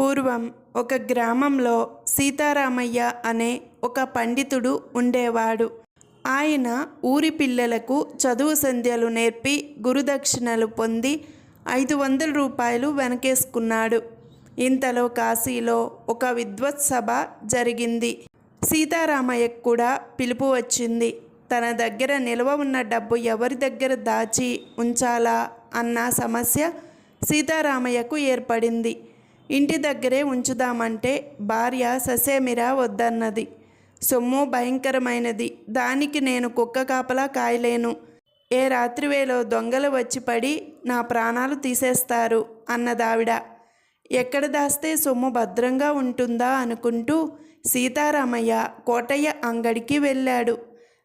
పూర్వం ఒక గ్రామంలో సీతారామయ్య అనే ఒక పండితుడు ఉండేవాడు. ఆయన ఊరి పిల్లలకు చదువు సంధ్యలు నేర్పి గురుదక్షిణలు పొంది ఐదు వందల రూపాయలు వెనకేసుకున్నాడు. ఇంతలో కాశీలో ఒక విద్వత్సభ జరిగింది. సీతారామయ్యకు కూడా పిలుపు వచ్చింది. తన దగ్గర నిల్వ ఉన్న డబ్బు ఎవరి దగ్గర దాచి ఉంచాలా అన్న సమస్య సీతారామయ్యకు ఏర్పడింది. ఇంటి దగ్గరే ఉంచుదామంటే భార్య ససేమిరా వద్దన్నది. సొమ్ము భయంకరమైనది. దానికి నేను కుక్క కాపలా కాయలేను. ఏ రాత్రివేళ దొంగలు వచ్చి పడి నా ప్రాణాలు తీసేస్తారు అన్నదావిడ. ఎక్కడ దాస్తే సొమ్ము భద్రంగా ఉంటుందా అనుకుంటూ సీతారామయ్య కోటయ్య అంగడికి వెళ్ళాడు.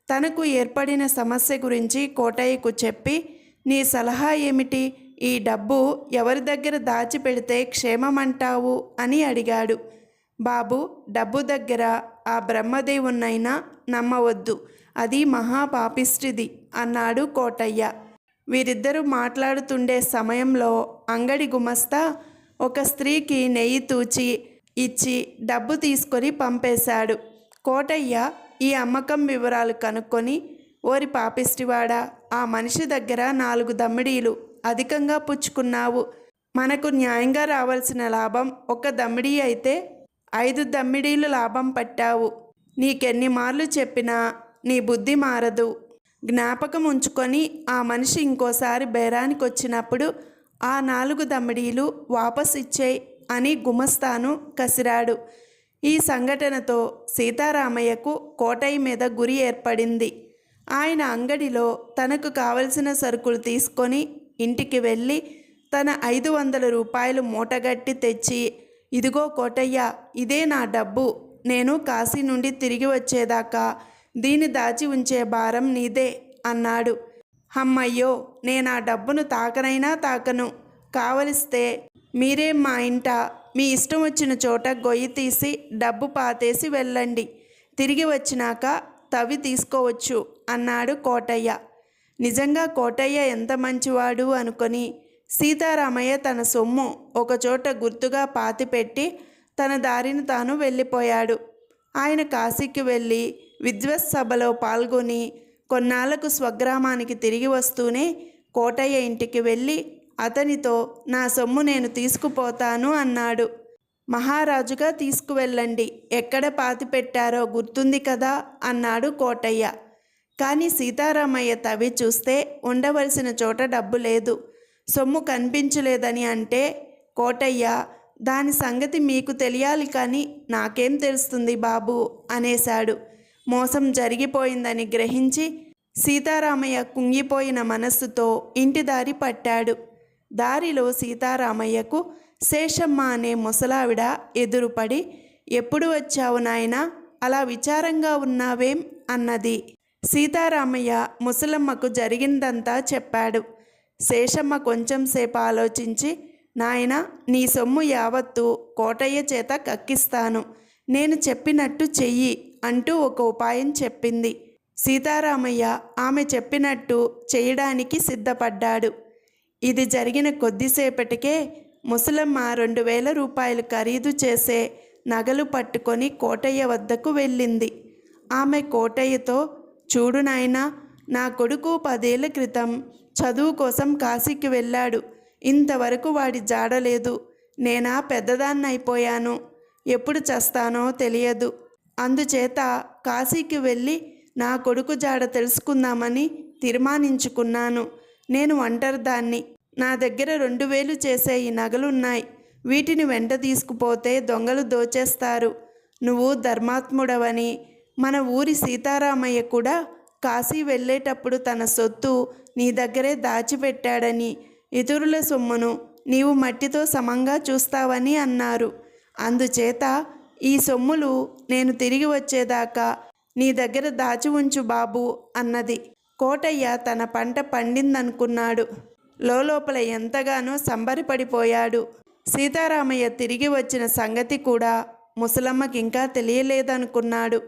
తనకు ఏర్పడిన సమస్య గురించి కోటయ్యకు చెప్పి నీ సలహా ఏమిటి? ఈ డబ్బు ఎవరి దగ్గర దాచిపెడితే క్షేమమంటావు? అని అడిగాడు. బాబు డబ్బు దగ్గర ఆ బ్రహ్మదేవున్నైనా నమ్మవద్దు. అది మహాపాపిష్టిది అన్నాడు కోటయ్య. వీరిద్దరూ మాట్లాడుతుండే సమయంలో అంగడి గుమస్తా ఒక స్త్రీకి నెయ్యి తూచి ఇచ్చి డబ్బు తీసుకొని పంపేశాడు. కోటయ్య ఈ అమ్మకం వివరాలు కనుక్కొని ఓరి పాపిష్టివాడా ఆ మనిషి దగ్గర నాలుగు దమ్మిడీలు అధికంగా పుచ్చుకున్నావు. మనకు న్యాయంగా రావాల్సిన లాభం ఒక దమ్మిడి అయితే ఐదు దమ్మిడీలు లాభం పట్టావు. నీకెన్ని మార్లు చెప్పినా నీ బుద్ధి మారదు. జ్ఞాపకం ఉంచుకొని ఆ మనిషి ఇంకోసారి బేరానికి వచ్చినప్పుడు ఆ నాలుగు దమ్మిడీలు వాపస్ ఇచ్చేయి అని గుమస్తాను కసిరాడు. ఈ సంఘటనతో సీతారామయ్యకు కోటయ్య మీద గురి ఏర్పడింది. ఆయన అంగడిలో తనకు కావలసిన సరుకులు తీసుకొని ఇంటికి వెళ్ళి తన ఐదు వందల రూపాయలు మూటగట్టి తెచ్చి ఇదిగో కోటయ్య ఇదే నా డబ్బు. నేను కాశీ నుండి తిరిగి వచ్చేదాకా దీన్ని దాచి ఉంచే భారం నీదే అన్నాడు. అమ్మయ్యో నేను ఆ డబ్బును తాకనైనా తాకను. కావలిస్తే మీరే మా ఇంట మీ ఇష్టం వచ్చిన చోట గొయ్యి తీసి డబ్బు పాతేసి వెళ్ళండి. తిరిగి వచ్చినాక తవి తీసుకోవచ్చు అన్నాడు కోటయ్య. నిజంగా కోటయ్య ఎంత మంచివాడు అనుకొని సీతారామయ్య తన సొమ్ము ఒకచోట గుర్తుగా పాతిపెట్టి తన దారిని తాను వెళ్ళిపోయాడు. ఆయన కాశీకి వెళ్ళి విద్వత్ సభలో పాల్గొని కొన్నాళ్ళకు స్వగ్రామానికి తిరిగి వస్తూనే కోటయ్య ఇంటికి వెళ్ళి అతనితో నా సొమ్ము నేను తీసుకుపోతాను అన్నాడు. మహారాజుగా తీసుకువెళ్ళండి. ఎక్కడ పాతి పెట్టారో గుర్తుంది కదా అన్నాడు కోటయ్య. కానీ సీతారామయ్య తవి చూస్తే ఉండవలసిన చోట డబ్బు లేదు. సొమ్ము కనిపించలేదని అంటే కోటయ్య దాని సంగతి మీకు తెలియాలి కానీ నాకేం తెలుస్తుంది బాబు అనేశాడు. మోసం జరిగిపోయిందని గ్రహించి సీతారామయ్య కుంగిపోయిన మనస్సుతో ఇంటి దారి పట్టాడు. దారిలో సీతారామయ్యకు శేషమ్మ అనే ముసలావిడ ఎదురుపడి ఎప్పుడు వచ్చావు నాయనా? అలా విచారంగా ఉన్నావేం? అన్నది. సీతారామయ్య ముసలమ్మకు జరిగిందంతా చెప్పాడు. శేషమ్మ కొంచెంసేపు ఆలోచించి నాయన నీ సొమ్ము యావత్తు కోటయ్య చేత కక్కిస్తాను. నేను చెప్పినట్టు చెయ్యి అంటూ ఒక ఉపాయం చెప్పింది. సీతారామయ్య ఆమె చెప్పినట్టు చేయడానికి సిద్ధపడ్డాడు. ఇది జరిగిన కొద్దిసేపటికే ముసలమ్మ రెండు వేల రూపాయలు ఖరీదు చేసే నగలు పట్టుకొని కోటయ్య వద్దకు వెళ్ళింది. ఆమె కోటయ్యతో చూడు నాయనా నా కొడుకు పదేళ్ళ క్రితం చదువు కోసం కాశీకి వెళ్ళాడు. ఇంతవరకు వాడి జాడలేదు నేనా పెద్దదాన్నైపోయాను ఎప్పుడు చస్తానో తెలియదు. అందుచేత కాశీకి వెళ్ళి నా కొడుకు జాడ తెలుసుకుందామని తీర్మానించుకున్నాను. నేను ఒంటరిదాన్ని. నా దగ్గర రెండు వేలు చేసే ఈ నగలున్నాయి. వీటిని వెంట తీసుకుపోతే దొంగలు దోచేస్తారు. నువ్వు ధర్మాత్ముడవని మన ఊరి సీతారామయ్య కూడా కాశీ వెళ్ళేటప్పుడు తన సొత్తు నీ దగ్గరే దాచిపెట్టాడని ఇతరుల సొమ్మును నీవు మట్టితో సమంగా చూస్తావని అన్నారు. అందుచేత ఈ సొమ్ములు నేను తిరిగి వచ్చేదాకా నీ దగ్గర దాచి ఉంచు బాబు అన్నది. కోటయ్య తన పంట పండిందనుకున్నాడు. లోపల ఎంతగానో సంబరపడిపోయాడు. సీతారామయ్య తిరిగి వచ్చిన సంగతి కూడా ముసలమ్మకి ఇంకా తెలియలేదనుకున్నాడు.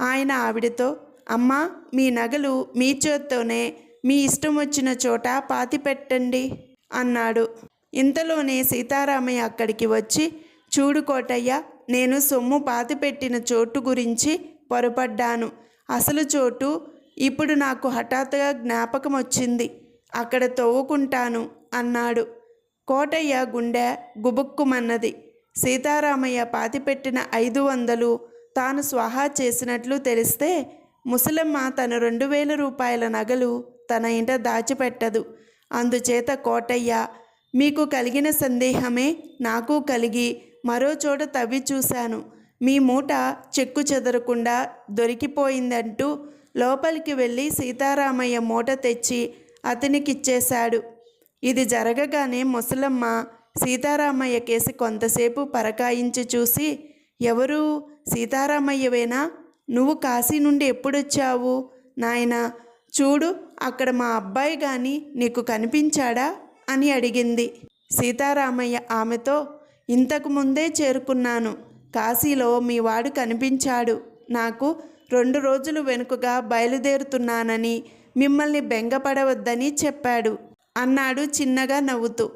ఆయన ఆవిడతో అమ్మా మీ నగలు మీ చేత్తోనే మీ ఇష్టం వచ్చిన చోట పాతి పెట్టండి అన్నాడు. ఇంతలోనే సీతారామయ్య అక్కడికి వచ్చి చూడు కోటయ్య నేను సొమ్ము పాతిపెట్టిన చోటు గురించి పొరపడ్డాను. అసలు చోటు ఇప్పుడు నాకు హఠాత్తుగా జ్ఞాపకం వచ్చింది. అక్కడ తవ్వుకుంటాను అన్నాడు. కోటయ్య గుండె గుబుక్కుమన్నది. సీతారామయ్య పాతిపెట్టిన ఐదు వందలు తాను స్వాహా చేసినట్లు తెలిస్తే ముసలమ్మ తన రెండు వేల రూపాయల నగలు తన ఇంట దాచిపెట్టదు. అందుచేత కోటయ్య మీకు కలిగిన సందేహమే నాకు కలిగి మరో చోట తవ్వి చూశాను. మీ మూట చెక్కు చెదరకుండా దొరికిపోయిందంటూ లోపలికి వెళ్ళి సీతారామయ్య మూట తెచ్చి అతనికిచ్చేశాడు. ఇది జరగగానే ముసలమ్మ సీతారామయ్య కేసి కొంతసేపు పరకాయించి చూసి ఎవరు? సీతారామయ్యవేనా? నువ్వు కాశీ నుండి ఎప్పుడొచ్చావు? నాయనా చూడు అక్కడ మా అబ్బాయి గాని నీకు కనిపించాడా? అని అడిగింది. సీతారామయ్య ఆమెతో ఇంతకు ముందే చేరుకున్నాను. కాశీలో మీ వాడు కనిపించాడు. నాకు రెండు రోజులు వెనుకగా బయలుదేరుతున్నానని మిమ్మల్ని బెంగపడవద్దని చెప్పాడు. అన్నాడు చిన్నగా నవ్వుతూ.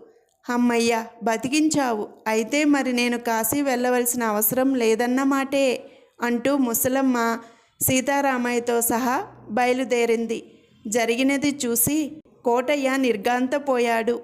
అమ్మయ్యా బతికించావు. అయితే మరి నేను కాశీ వెళ్ళవలసిన అవసరం లేదన్నమాటే అంటూ ముసలమ్మ సీతారామయ్యతో సహా బయలుదేరింది. జరిగినది చూసి కోటయ్య నిర్గాంతపోయాడు